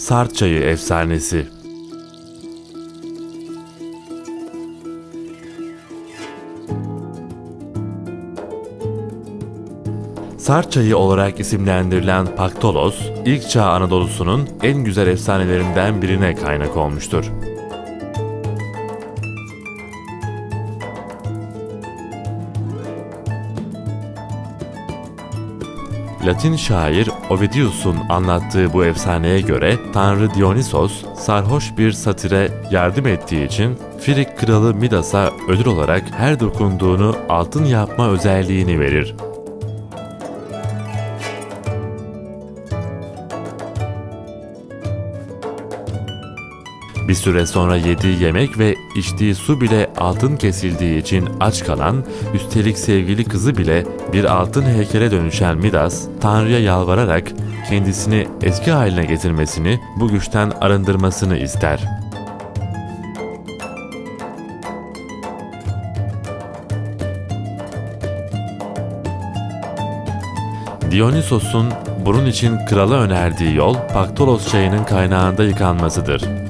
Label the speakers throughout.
Speaker 1: Sart çayı efsanesi. Sart çayı olarak isimlendirilen Paktolos, ilk çağ Anadolu'sunun en güzel efsanelerinden birine kaynak olmuştur. Latin şair Ovidius'un anlattığı bu efsaneye göre Tanrı Dionysos sarhoş bir satire yardım ettiği için Firik kralı Midas'a ödül olarak her dokunduğunu altın yapma özelliğini verir. Bir süre sonra yediği yemek ve içtiği su bile altın kesildiği için aç kalan, üstelik sevgili kızı bile bir altın heykele dönüşen Midas, Tanrı'ya yalvararak kendisini eski haline getirmesini, bu güçten arındırmasını ister. Dionysos'un bunun için krala önerdiği yol Paktolos çayının kaynağında yıkanmasıdır.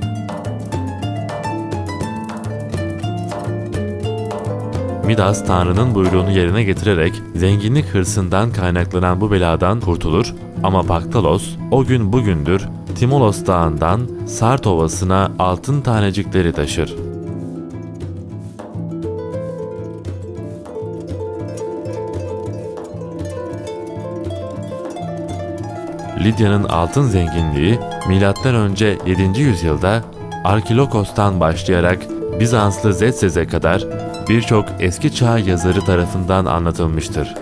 Speaker 1: Midas Tanrı'nın buyruğunu yerine getirerek zenginlik hırsından kaynaklanan bu beladan kurtulur ama Paktalos o gün bugündür Timolos Dağı'ndan Sart Ovası'na altın tanecikleri taşır. Lidya'nın altın zenginliği M.Ö. 7. yüzyılda Arkilokos'tan başlayarak Bizanslı Zetsez'e kadar birçok eski çağ yazarı tarafından anlatılmıştır.